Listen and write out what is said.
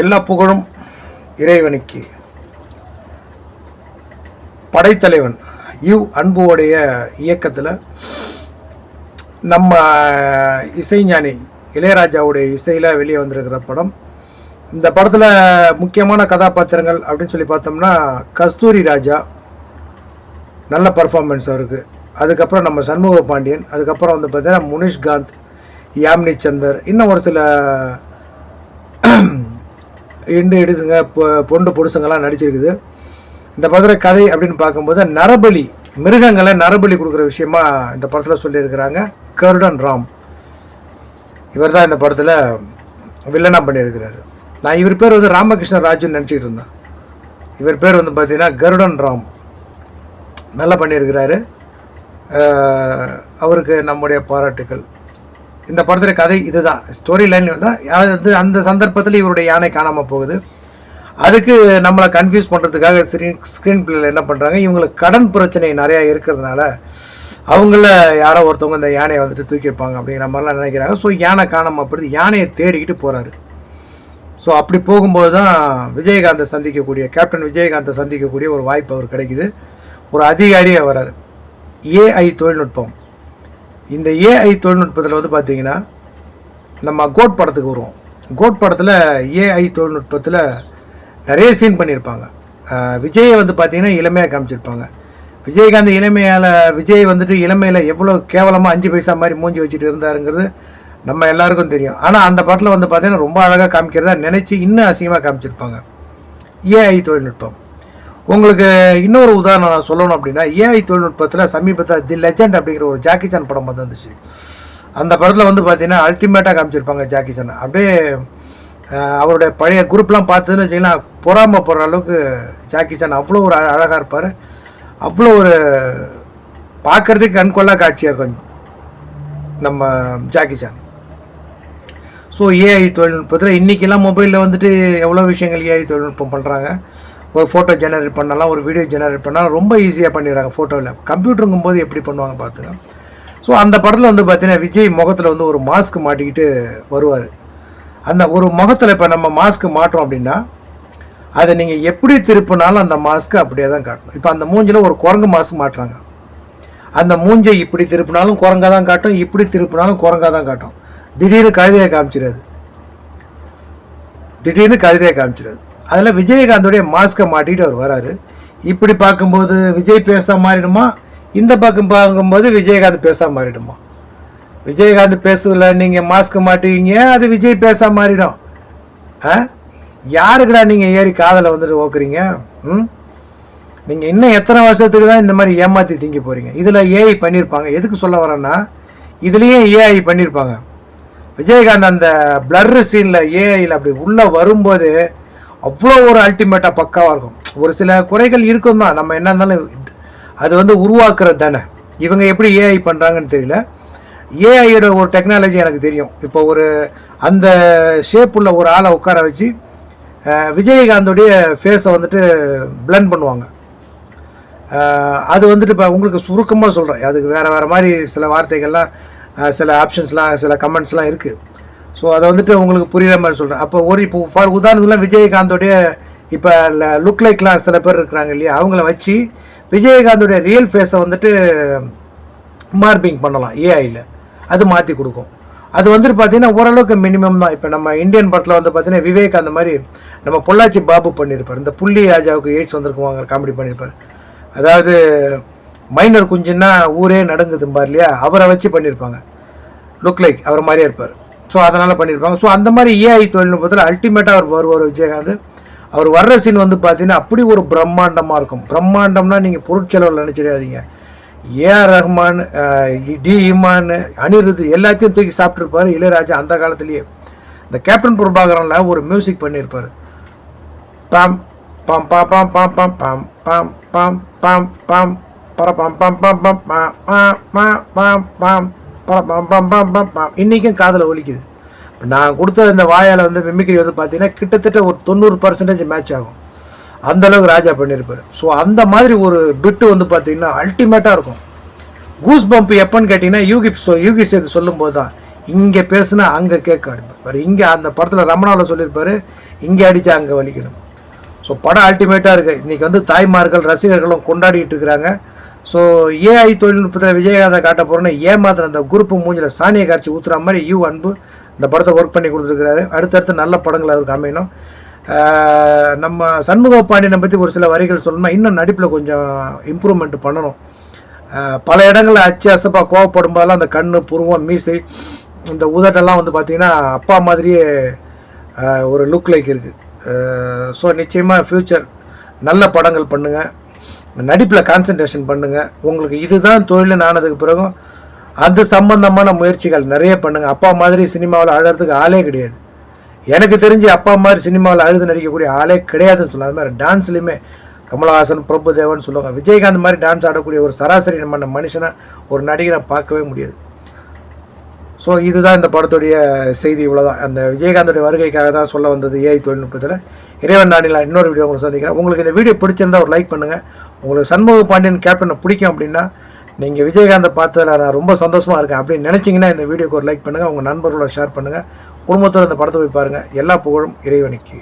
எல்லா புகழும் இறைவனுக்கு. படைத்தலைவன் யு அன்புவோடைய இயக்கத்தில் நம்ம இசைஞானி இளையராஜாவுடைய இசையில் வெளியே வந்திருக்கிற படம். இந்த படத்தில் முக்கியமான கதாபாத்திரங்கள் அப்படின்னு சொல்லி பார்த்தோம்னா கஸ்தூரி ராஜா. நல்ல பர்ஃபார்மன்ஸ் அவருக்கு. அதுக்கப்புறம் நம்ம சண்முக பாண்டியன் அதுக்கப்புறம் வந்து பார்த்தீங்கன்னா முனிஷ்காந்த் யாமினி சந்தர் இன்னும் ஒரு சில இண்டு எடுசுங்க பொ- பொண்டு பொடுசுங்கெல்லாம் நடிச்சிருக்குது. இந்த படத்தில் கதை அப்படின்னு பார்க்கும்போது நரபலி மிருகங்களை நரபலி கொடுக்குற விஷயமா இந்த படத்தில் சொல்லியிருக்கிறாங்க. கருடன் ராம். இவர் தான் இந்த படத்தில் வில்லனாக பண்ணியிருக்கிறாரு. நான் இவர் பேர் வந்து ராமகிருஷ்ண ராஜுன்னு நினச்சிக்கிட்டு இருந்தேன். இவர் பேர் வந்து பார்த்திங்கன்னா கருடன் ராம். நல்லா பண்ணியிருக்கிறாரு. அவருக்கு நம்முடைய பாராட்டுக்கள். இந்த படத்தில் கதை இதுதான். ஸ்டோரி லைன் தான் அது அந்த சந்தர்ப்பத்தில் இவருடைய யானை காணாமல் போகுது. அதுக்கு நம்மளை கன்ஃபியூஸ் பண்ணுறதுக்காக ஸ்க்ரீன் ஸ்க்ரீன் பிளேயில் என்ன பண்ணுறாங்க இவங்களுக்கு கடன் பிரச்சனை நிறையா இருக்கிறதுனால அவங்கள யாரோ ஒருத்தவங்க இந்த யானையை வந்துட்டு தூக்கியிருப்பாங்க அப்படிங்கிற மாதிரிலாம் நினைக்கிறாங்க. ஸோ யானை காணாமல் அப்படி யானையை தேடிக்கிட்டு போகிறாரு ஸோ அப்படி போகும்போது தான் விஜயகாந்தை சந்திக்கக்கூடிய கேப்டன் விஜயகாந்தை சந்திக்கக்கூடிய ஒரு வாய்ப்பு அவர் கிடைக்குது. ஒரு அதிகாரியாக வராரு. ஏஐ தொழில்நுட்பம். இந்த ஏஐ தொழில்நுட்பத்தில் வந்து பார்த்தீங்கன்னா நம்ம கோட் படத்துக்கு வருவோம். கோட் படத்தில் ஏஐ தொழில்நுட்பத்தில் நிறைய சீன் பண்ணியிருப்பாங்க விஜயை வந்து பார்த்தீங்கன்னா இளமையாக காமிச்சிருப்பாங்க. விஜயகாந்த் இளமையால் விஜய் வந்துட்டு இளமையில் எவ்வளோ கேவலமாக அஞ்சு பைசா மாதிரி மூஞ்சி வச்சுட்டு இருந்தாருங்கிறது நம்ம எல்லாருக்கும் தெரியும். ஆனால் அந்த படத்தில் வந்து பார்த்திங்கன்னா ரொம்ப அழகாக காமிக்கிறதா நினச்சி இன்னும் அசிங்கமாக காமிச்சிருப்பாங்க. ஏஐ தொழில்நுட்பம். உங்களுக்கு இன்னொரு உதாரணம் நான் சொல்லணும் அப்படின்னா ஏஐ தொழில்நுட்பத்தில் சமீபத்தில் தி லெஜெண்ட் அப்படிங்கிற ஒரு ஜாக்கி சான் படம் வந்துச்சு அந்த படத்தில் வந்து பார்த்தீங்கன்னா அல்டிமேட்டாக காமிச்சிருப்பாங்க ஜாக்கி சான் அப்படியே அவருடைய பழைய குரூப்லாம் பார்த்ததுன்னு வச்சிங்கன்னா பொறாமப்படுற அளவுக்கு ஜாக்கி சான் அவ்வளோ ஒரு அழகாக இருப்பார். அவ்வளோ ஒரு பார்க்குறதுக்கு கண்கொள்ளா காட்சியாக இருக்கும் நம்ம ஜாக்கி சான் ஸோ ஏஐ தொழில்நுட்பத்தில் இன்றைக்கெல்லாம் மொபைலில் வந்துட்டு எவ்வளோ விஷயங்கள் ஏஐ தொழில்நுட்பம் பண்ணுறாங்க ஒரு ஃபோட்டோ ஜெனரேட் பண்ணலாம் ஒரு வீடியோ ஜெனரேட் பண்ணலாம். ரொம்ப ஈஸியாக பண்ணிடுறாங்க ஃபோட்டோவில் கம்ப்யூட்டருங்கும் போது எப்படி பண்ணுவாங்க பார்த்துங்க ஸோ அந்த படத்தில் வந்து பார்த்தீங்கன்னா விஜய் முகத்தில் வந்து ஒரு மாஸ்க் மாட்டிக்கிட்டு வருவார். அந்த ஒரு முகத்தில் இப்போ நம்ம மாஸ்க் மாட்டோம் அப்படின்னா அதை நீங்கள் எப்படி திருப்பினாலும் அந்த மாஸ்க்கு அப்படியே தான் காட்டணும். இப்போ அந்த மூஞ்சில் ஒரு குரங்கு மாஸ்க் மாட்டுறாங்க. அந்த மூஞ்சை இப்படி திருப்பினாலும் குரங்காக தான் காட்டும் இப்படி திருப்பினாலும் குரங்காக தான் காட்டும். திடீர்னு கழுதையை காமிச்சிடாது. திடீர்னு கழுதையை காமிச்சிடாது. அதில் விஜயகாந்தோடைய மாஸ்க்கை மாட்டிகிட்டு அவர் வராரு. இப்படி பார்க்கும்போது விஜய் பேச மாறிடுமா? இந்த பக்கம் பார்க்கும்போது விஜயகாந்த் பேச மாறிடுமா? விஜயகாந்த் பேசல நீங்கள் மாஸ்க்கு மாட்டுவீங்க அது விஜய் பேச மாறிடும். ஆ? யாருக்குடா நீங்கள் ஏறி காதலை வந்துட்டு ஓக்குறீங்க? ம்? நீங்கள் இன்னும் எத்தனை வருஷத்துக்கு தான் இந்த மாதிரி ஏமாற்றி திங்க போகிறீங்க இதில் ஏஐ பண்ணியிருப்பாங்க எதுக்கு சொல்ல வரேன்னா இதுலேயும் ஏஐ பண்ணியிருப்பாங்க விஜயகாந்த் அந்த பிளர் சீனில் ஏஐயில் அப்படி உள்ளே வரும்போது அவ்வளோ ஒரு அல்டிமேட்டாக பக்காவாக இருக்கும். ஒரு சில குறைகள் இருக்கும் தான். நம்ம என்ன இருந்தாலும் அது வந்து உருவாக்குறது தானே. இவங்க எப்படி ஏஐ பண்ணுறாங்கன்னு தெரியல. ஏஐயோட ஒரு டெக்னாலஜி எனக்கு தெரியும். இப்போ ஒரு அந்த ஷேப் உள்ள ஒரு ஆளை உட்கார வச்சு விஜயகாந்தோடைய ஃபேஸை வந்துட்டு பிளண்ட் பண்ணுவாங்க. அது வந்துட்டு இப்போ உங்களுக்கு சுருக்கமாக சொல்கிறேன் அதுக்கு வேறு வேறு மாதிரி சில வார்த்தைகள்லாம் சில ஆப்ஷன்ஸ்லாம் சில கமெண்ட்ஸ்லாம் இருக்குது ஸோ அதை வந்துட்டு உங்களுக்கு புரியுற மாதிரி சொல்கிறேன் அப்போ ஒரு இப்போ ஃபார் உதாரணத்துலாம் விஜயகாந்தோடைய இப்போ லுக் லைக்லாம் சில பேர் இருக்கிறாங்க இல்லையா? அவங்கள வச்சு விஜயகாந்தோடைய ரியல் ஃபேஸை வந்துட்டு மார்பிங் பண்ணலாம் ஏஐயில் அது மாற்றி கொடுக்கும். அது வந்துட்டு பார்த்தீங்கன்னா ஓரளவுக்கு மினிமம் தான். இப்போ நம்ம இந்தியன் படத்தில் வந்து பார்த்தீங்கன்னா விவேக் அந்த மாதிரி நம்ம பொள்ளாச்சி பாபு பண்ணியிருப்பார் இந்த புள்ளி ராஜாவுக்கு எய்ட்ஸ் வந்திருக்குவாங்க காமெடி பண்ணியிருப்பார் அதாவது மைனர் குஞ்சுன்னா ஊரே நடங்குதும்பார் இல்லையா? அவரை வச்சு பண்ணியிருப்பாங்க லுக் லைக் அவர் மாதிரியே இருப்பார். ஸோ அதனால் பண்ணியிருப்பாங்க ஸோ அந்த மாதிரி ஏஐ தொழில்நுட்பத்தில் அல்டிமேட்டாக அவர் வருவார் விஜயகாந்த் அவர் வர்ற சீன் வந்து பார்த்தீங்கன்னா அப்படி ஒரு பிரம்மாண்டமாக இருக்கும் பிரம்மாண்டம்னா நீங்கள் பொருட்செலவில் நினச்சிடாதீங்க ஏஆர் ரஹ்மான் டி இமான் அனிருத் எல்லாத்தையும் தூக்கி சாப்பிட்ருப்பார் இளையராஜா அந்த காலத்துலேயே இந்த கேப்டன் பிரபாகரனில் ஒரு மியூசிக் பண்ணியிருப்பார் பாம் பாம் பாம் பாம் பாம் பாம் பாம் பாம் பாம் பாம் பாம் பர பாம் பாம் பாம் பாம் பாம் பாம் பாம் பாம் பாம் பர பாம் பாம் பாம் பாம் பாம் இன்றைக்கும் காதில் ஒலிக்குது நான் கொடுத்த இந்த வாயால் வந்து மிமிக்ரி வந்து பார்த்தீங்கன்னா கிட்டத்தட்ட ஒரு தொண்ணூறு பர்சன்டேஜ் மேட்ச் ஆகும். அந்தளவுக்கு ராஜா பண்ணியிருப்பார் ஸோ அந்த மாதிரி ஒரு பிட்டு வந்து பார்த்தீங்கன்னா அல்டிமேட்டாக இருக்கும். கூஸ் பம்ப் எப்போன்னு கேட்டிங்கன்னா யூகி சொ யூகி சேது சொல்லும்போது தான் இங்கே பேசுனா அங்கே கேட்க அடிப்பார் இங்கே அந்த படத்தில் ரமணாவில் சொல்லியிருப்பார் இங்கே அடித்தா அங்கே வலிக்கணும். ஸோ படம் அல்டிமேட்டாக இருக்குது இன்றைக்கி வந்து தாய்மார்கள் ரசிகர்களும் கொண்டாடிட்டு இருக்கிறாங்க. ஸோ ஏஐ தொழில்நுட்பத்தில் விஜயகாந்தை காட்ட போகிறோன்னா ஏமாத்தின அந்த குரூப்பு மூஞ்சில் சாணியை காய்ச்சி ஊற்றுற மாதிரி யூ அன்பு இந்த படத்தை ஒர்க் பண்ணி கொடுத்துருக்கிறாரு. அடுத்தடுத்து நல்ல படங்கள் அவருக்கு அமையணும். நம்ம சண்முக பாண்டியனை பற்றி ஒரு சில வரிகள் சொல்லணும்னா இன்னும் நடிப்பில் கொஞ்சம் இம்ப்ரூவ்மெண்ட் பண்ணணும். பல இடங்களில் அச்சு அசப்பாக கோவப்படும் போதெல்லாம் அந்த கண் புருவம் மீசை இந்த உதட்டெல்லாம் வந்து பார்த்திங்கன்னா அப்பா மாதிரியே ஒரு லுக் லைக் இருக்குது ஸோ நிச்சயமாக ஃப்யூச்சர் நல்ல படங்கள் பண்ணுங்கள் நடிப்பில் கான்சன்ட்ரேஷன் பண்ணுங்கள் உங்களுக்கு இதுதான் தொழில்னு ஆனதுக்கு பிறகும் அது சம்பந்தமான முயற்சிகள் நிறைய பண்ணுங்கள் அப்பா மாதிரி சினிமாவில் அழகிறதுக்கு ஆளே கிடையாது. எனக்கு தெரிஞ்சு அப்பா மாதிரி சினிமாவில் அழுது நடிக்கக்கூடிய ஆளே கிடையாதுன்னு சொல்லலாம் அது மாதிரி டான்ஸ்லையுமே கமலஹாசன் பிரபுதேவன் சொல்லுவாங்க. விஜயகாந்த் மாதிரி டான்ஸ் ஆடக்கூடிய ஒரு சராசரி நம்ம மனுஷனை ஒரு நடிகரை பார்க்கவே முடியாது. ஸோ இதுதான் இந்த படத்துடைய செய்தி இவ்வளோதான் அந்த விஜயகாந்தோடைய வருகைக்காக தான் சொல்ல வந்தது ஏஐ தொழில்நுட்பத்தில். இறைவன் நாடில் இன்னொரு வீடியோ உங்களுக்கு சந்திக்கிறேன். உங்களுக்கு இந்த வீடியோ பிடிச்சிருந்தா ஒரு லைக் பண்ணுங்கள் உங்களுக்கு சண்முக பாண்டியன் கேப்டனை பிடிக்கும் அப்படின்னா நீங்கள் விஜயகாந்தை பார்த்ததில் நான் ரொம்ப சந்தோஷமாக இருக்கேன். அப்படின்னு நினச்சிங்கன்னா இந்த வீடியோக்கு ஒரு லைக் பண்ணுங்கள் உங்கள் நண்பர்களோட ஷேர் பண்ணுங்கள் குடும்பத்தில் இந்த படத்தை போய் பாருங்கள் எல்லா புகழும் இறைவனுக்கு.